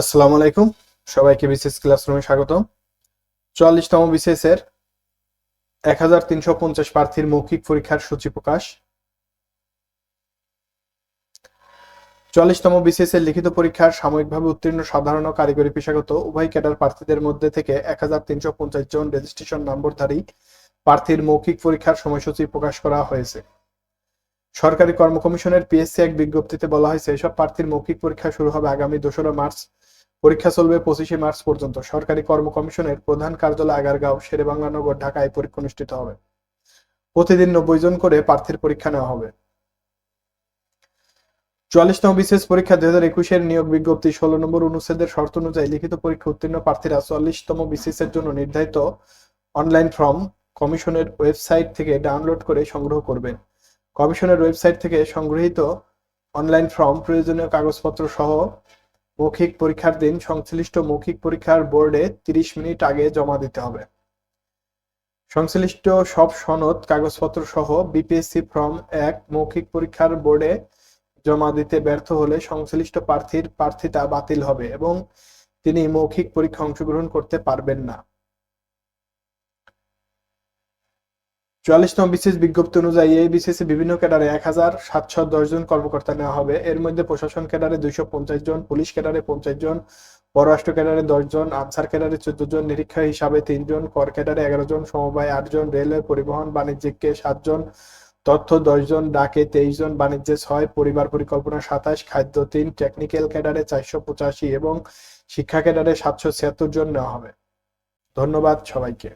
আসসালামু আলাইকুম। সবাইকে বিসিএস ক্লাসরুমে স্বাগত চুয়াল্লিশতম বিসিএস এর এক হাজার তিনশো পঞ্চাশ প্রার্থীর মৌখিক পরীক্ষার সূচি প্রকাশ। চুয়াল্লিশতম বিসিএস এর লিখিত পরীক্ষার সাময়িকভাবে উত্তীর্ণ, সাধারণ কারিগরি পেশাগত উভয় ক্যাডার প্রার্থীদের মধ্যে থেকে এক হাজার তিনশো পঞ্চাশ জন রেজিস্ট্রেশন নম্বরধারী প্রার্থীর মৌখিক পরীক্ষার সময়সূচি প্রকাশ করা হয়েছে। সরকারি কর্ম কমিশনের পিএসসি এক বিজ্ঞপ্তিতে বলা হয়েছে, এসব প্রার্থীর মৌখিক পরীক্ষা শুরু হবে আগামী দোসরা মার্চ পরীক্ষা চলবে পঁচিশে মার্চ পর্যন্ত। সরকারি কর্ম কমিশনের প্রধান কার্যালয় আগারগাঁও, শেরেবাংলা নগর, ঢাকায় পরীক্ষা অনুষ্ঠিত হবে। প্রতিদিন নব্বই জন করে প্রার্থীর পরীক্ষা নেওয়া হবে। চুয়াল্লিশতম বিশেষ পরীক্ষা দুই হাজার একুশের নিয়োগ বিজ্ঞপ্তি ষোলো নম্বর অনুচ্ছেদের শর্ত অনুযায়ী লিখিত পরীক্ষা উত্তীর্ণ প্রার্থীরা চুয়াল্লিশতম বিসিএস এর জন্য নির্ধারিত অনলাইন ফর্ম কমিশনের ওয়েবসাইট থেকে ডাউনলোড করে সংগ্রহ করবেন কমিশনের ওয়েবসাইট থেকে সংগৃহীত অনলাইন ফর্ম, প্রয়োজনীয় কাগজপত্র সহ মৌখিক পরীক্ষার দিন সংশ্লিষ্ট মৌখিক পরীক্ষার বোর্ডে তিরিশ মিনিট আগে জমা দিতে হবে। সংশ্লিষ্ট সব সনদ, কাগজপত্র সহ বিপিএসসি ফর্ম এক মৌখিক পরীক্ষার বোর্ডে জমা দিতে ব্যর্থ হলে সংশ্লিষ্ট প্রার্থীর প্রার্থিতা বাতিল হবে এবং তিনি মৌখিক পরীক্ষা অংশগ্রহণ করতে পারবেন না। চুয়াল্লিশতম বিশেষ বিজ্ঞপ্তি অনুযায়ী এই বিসিএসে বিভিন্ন ক্যাডারে এক হাজার সাতশো দশ জন কর্মকর্তা নেওয়া হবে। এর মধ্যে প্রশাসন ক্যাডারে দুইশো পঞ্চাশ জন, পুলিশ ক্যাডারে পঞ্চাশ জন, পররাষ্ট্র ক্যাডারে দশ জন, আনসার ক্যাডারে চোদ্দ জন, নিরীক্ষা হিসাবে তিনজন কর ক্যাডারে এগারো জন, সমবায় আট জন রেলওয়ে পরিবহন বাণিজ্যিককে সাতজন তথ্য দশ জন, ডাকে তেইশ জন, বাণিজ্যে ছয়, পরিবার পরিকল্পনা সাতাশ, খাদ্য তিন, টেকনিক্যাল ক্যাডারে চারশো পঁচাশি এবং শিক্ষা ক্যাডারে সাতশো ছিয়াত্তর জন নেওয়া হবে। ধন্যবাদ সবাইকে।